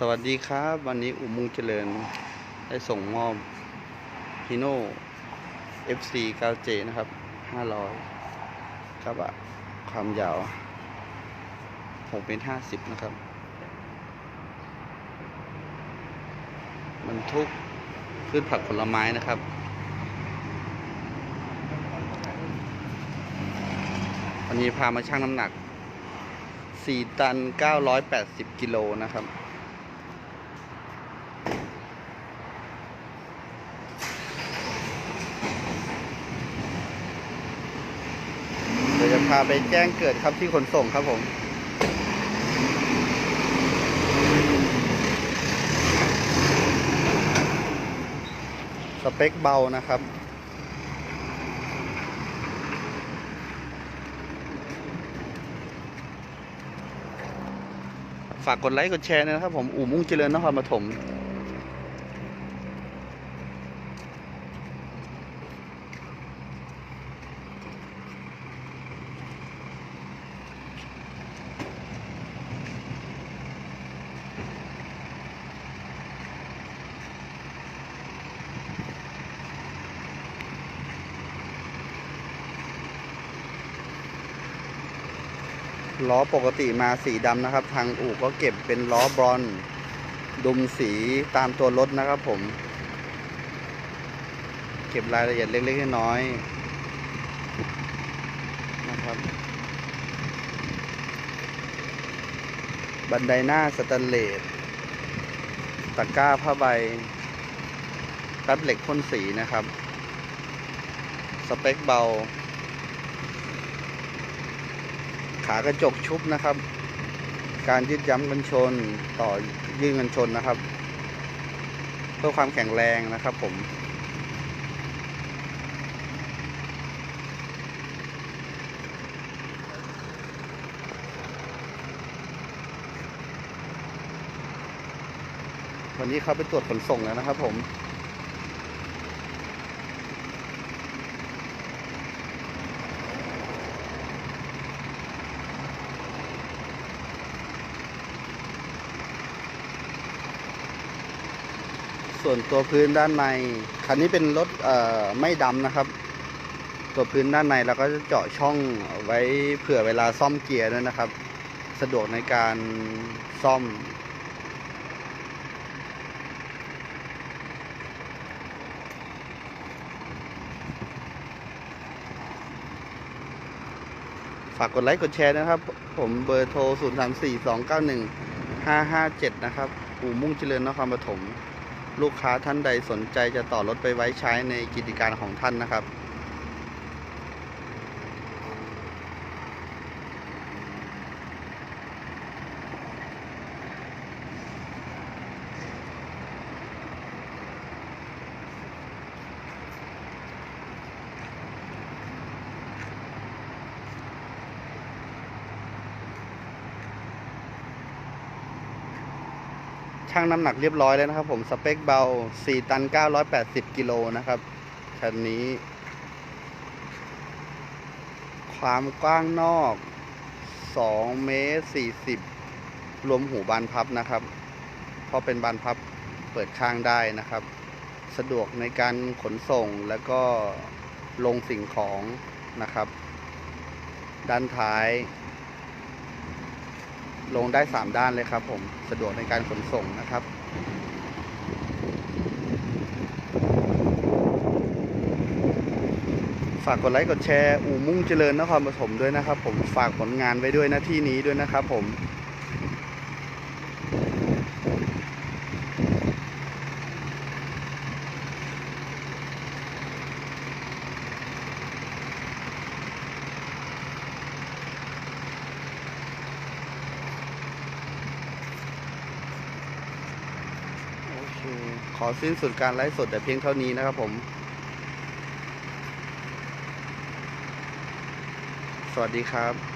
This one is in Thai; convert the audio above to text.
สวัสดีครับ วันนี้อุโมงเจริญ ได้ส่งมอบฮิโน่ FC 9J นะครับ 500 ครับอะความยาว6เมตร50 นะครับ มันทุกพืชผักผลไม้นะครับ วันนี้พามาชั่งน้ำหนัก 4 ตัน 980 กิโลนะครับ เดี๋ยวจะ พาไปแจ้งเกิดครับที่ขนส่งครับผมสเปคเบานะครับฝากกดไลค์กดแชร์นะครับผมอู่มุ่งเจริญนครปฐม ล้อปกติมาสีดำนะครับ ทางอู่ก็เก็บเป็นล้อบรอนดุมสีตามตัวรถนะครับผม เก็บรายละเอียดเล็กๆน้อยๆนะครับ บันไดหน้าสแตนเลสตะกร้าผ้าใบแป๊บเหล็กพ่นสีนะครับ สเปคเบา ขากระจกชุบนะครับ การยืดย้ำกันชนต่อยืดกันชนนะครับ เพื่อความแข็งแรงนะครับผมวันนี้เขาไปตรวจขนส่งแล้วนะครับผม ส่วนตัวพื้นด้านใน คันนี้เป็นรถไม่ดำนะครับ ตัวพื้นด้านในเราก็จะเจาะช่องไว้เผื่อเวลาซ่อมเกียร์ด้วยนะครับ สะดวกในการซ่อมฝากกดไลค์กดแชร์นะครับ ผมเบอร์โทร 0 3 4 2 9 1 5 5 7 นะครับอู่มุ่งเจริญนครปฐม ลูกค้าท่านใดสนใจจะต่อรถไปไว้ใช้ในกิจการของท่านนะครับ ชั่งน้ำหนักเรียบร้อยแล้วนะครับผมสเปคเบา 4 ตัน 980 กิโลนะครับ คันนี้ ความกว้างนอก 2 เมตร 40 รวมหูบานพับนะครับ เพราะเป็นบานพับเปิดข้างได้นะครับ สะดวกในการขนส่งแล้วก็ลงสิ่งของนะครับ ด้านท้าย ลงได้ 3 ด้านเลยครับผมสะดวกในการขนส่งนะครับ ฝากกดไลค์กดแชร์ อู่มุ่งเจริญนครปฐมด้วยนะครับ ผมฝากผลงานไว้ด้วยหน้าที่นี้ด้วยนะครับผม โอเค ขอสิ้นสุดการไลฟ์สดแต่เพียงเท่านี้นะครับผม สวัสดีครับ